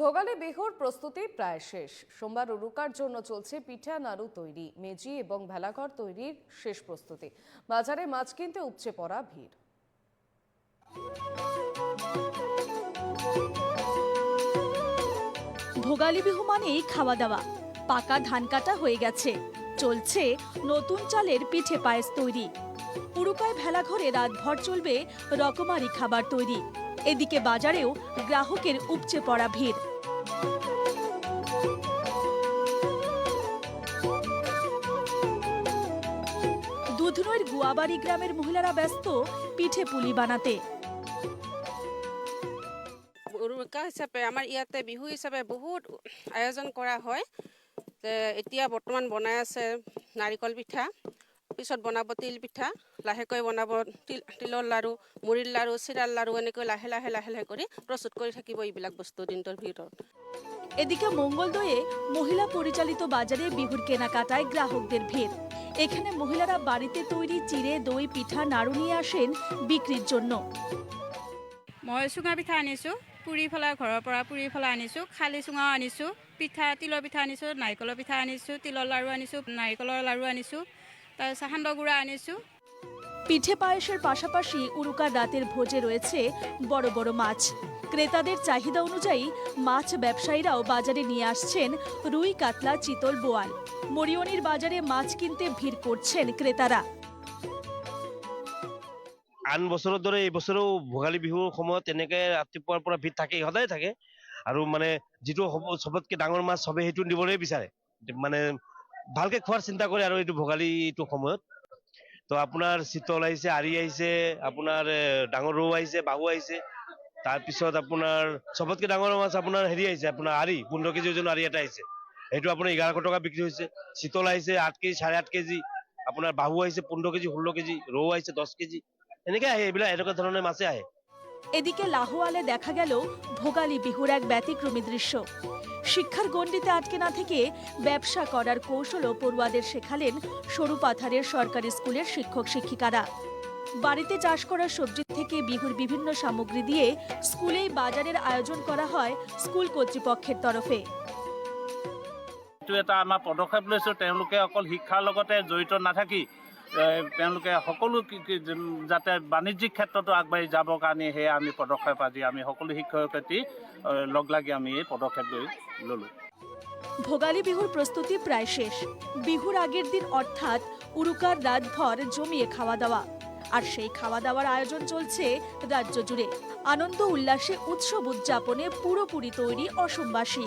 ভোগালী বিহুর প্রস্তুতি প্রায় শেষ। সোমবার উরুকার জন্য চলছে পিঠা নাড়ু তৈরি, মেজি এবং ভেলাঘর তৈরির শেষ প্রস্তুতি। বাজারে মাছ কিনতে উপচে পড়া ভিড়। ভোগালী বিহু মানেই খাওয়া দাওয়া। পাকা ধান কাটা হয়ে গেছে। চলছে নতুন চালের পিঠে পায়েস তৈরি। উরুকায় ভেলাঘরে রাতভর চলবে রকমারি খাবার তৈরি। এদিকে বাজারেও গ্রাহকের উপচে পড়া ভিড়। দুধনৈর গুয়াবাড়ি গ্রামের মহিলারা ব্যস্ত পিঠে পুলি বানাতে। উৰুকা হিচাপে আমাৰ ইয়াতে বিহু হিচাপে বহুত আয়োজন কৰা হয়। এতিয়া বৰ্তমান বনাই আছে নাৰিকল পিঠা। পিছত বনাব তিল পিঠা লাহেকৈ বনাব তিল তিলৰ লাড়ু মুড়িৰ লাড়ু চিৰাৰ লাড়ু এনেকৈ লাহে লাহে লাহে লাহে কৰি প্ৰস্তুত কৰি থাকিব এইবিলাক বস্তু দিনটোৰ ভিতৰত। এদিকে মঙ্গলদয়ে মহিলা পরিচালিত বাজারে বিহুর কেনাকাটায় গ্রাহকদের ভিড় এখানে মহিলারা বাড়িতে তৈরি চিড়ে দই পিঠা নাড়ু নিয়ে আসেন বিক্রির জন্য। মই চুঙা পিঠা আনিছোঁ পুৰি ফলা ঘৰৰ পৰা পুৰি ফলা আনিছোঁ খালি চুঙাও আনিছোঁ পিঠা তিলৰ পিঠা আনিছোঁ নাৰিকলৰ পিঠা আনিছোঁ তিলৰ লাড়ু আনিছোঁ নাৰিকলৰ লাড়ু আনিছোঁ গুড়া আনিছোঁ পিঠে পায়েসের পাশাপাশি উরুকার রাতের ভোজে রয়েছে বড় বড় মাছ। ক্রেতাদের চাহিদা অনুযায়ী মাছ ব্যবসায়ীরাও বাজারে নিয়ে আসছেন রুই কাতলা চিতল বোয়াল। মরিয়নির বাজারে মাছ কিনতে ভিড় করছেন ক্রেতারা। আন বছৰৰ দৰে এই বছৰো ভোগালী বিহুৰ সময়ত তেনেকে ৰাতিপুৱাৰ পৰা ভিৰ থাকেই সদায় থাকে। আৰু মানে যিটো হ'ব চবতকে ডাঙৰ মাছ চবে সেইটো নিবলৈ বিচাৰে। মানে ভালকে খোৱাৰ চিন্তা কৰে আৰু এইটো ভোগালী সময়ত। তো আপোনাৰ চিতল আহিছে, আৰি আহিছে, আপোনাৰ ডাঙৰ ৰৌ আহিছে, বাহু আহিছে। তাৰপিছত আপোনাৰ, চবতকে ডাঙৰ মাছ আপোনাৰ হেৰি আহিছে, আপোনাৰ আৰি, পোন্ধৰ কেজি ওজনৰ আৰি এটা আহিছে। সেইটো আপোনাৰ এঘাৰশ টকা বিক্ৰী হৈছে। চিতল আহিছে, আঠ কেজি, চাৰে আঠ কেজি। আপোনাৰ বাহু আহিছে, পোন্ধৰ কেজি, ষোল্ল কেজি, ৰৌ আহিছে, দহ কেজি। এনেকে আহে, এইবিলাক এনেকুৱা ধৰণৰ মাছে আহে। এদিকে লাহোয়ালে দেখা গেল ভোগালী বিহুর এক ব্যতিক্রমী দৃশ্য। শিক্ষার গণ্ডিতে আটকে না থেকে ব্যবসা করার কৌশলও পড়ুয়াদের শেখালেন সরু পাথারের সরকারি স্কুলের শিক্ষক শিক্ষিকারা। বাড়িতে চাষ করা সবজি থেকে বিহুর বিভিন্ন সামগ্রী দিয়ে স্কুলেই বাজারের আয়োজন করা হয় স্কুল কর্তৃপক্ষের তরফে। এটা আমাৰ পদক্ষেপ লৈছোঁ। তেওঁলোকে অকল শিক্ষাৰ লগতে জড়িত নাথাকি তেওঁলোকে সকলো যাতে বাণিজ্যিক ক্ষেত্ৰতো আগবাঢ়ি যাবৰ কাৰণে সেয়া আমি পদক্ষেপ আজি আমি সকলো শিক্ষক শিক্ষয়িত্ৰী লগ লাগি আমি এই পদক্ষেপ লৈ ল'লোঁ। ভোগালী বিহুর প্রস্তুতি প্রায় শেষ। বিহুর আগের দিন অর্থাৎ উরুকার রাতভর জমিয়ে খাওয়া দাওয়া আর সেই খাওয়া দাওয়ার আয়োজন চলছে রাজ্য জুড়ে আনন্দ উল্লাসে উৎসব উদযাপনে পুরোপুরি তৈরি অসমবাসী।